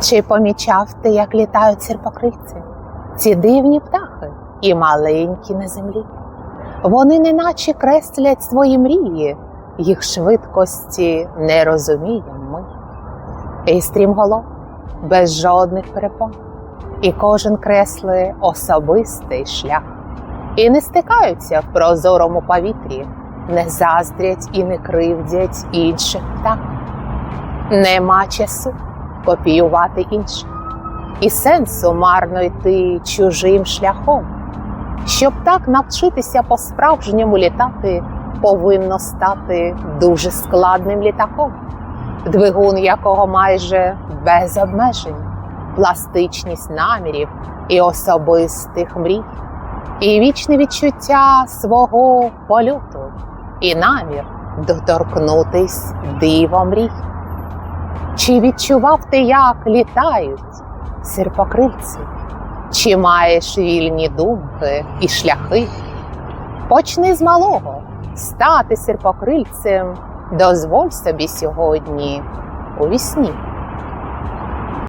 Чи помічав ти, як літають сірпокрильці? Ці дивні птахи і маленькі на землі. Вони неначе креслять свої мрії, їх швидкості не розуміємо ми. І стрімголов без жодних перепон, і кожен кресли особистий шлях, і не стикаються в прозорому повітрі, не заздрять і не кривдять інших птах. Нема часу копіювати інших, і сенсу марно йти чужим шляхом. Щоб так навчитися по-справжньому літати, повинно стати дуже складним літаком, двигун якого майже без обмежень, пластичність намірів і особистих мрій, і вічне відчуття свого польоту, і намір доторкнутись диво мрій. Чи відчував ти, як літають сирпокрильці? Чи маєш вільні думки і шляхи? Почни з малого стати сирпокрильцем, дозволь собі сьогодні у вісні.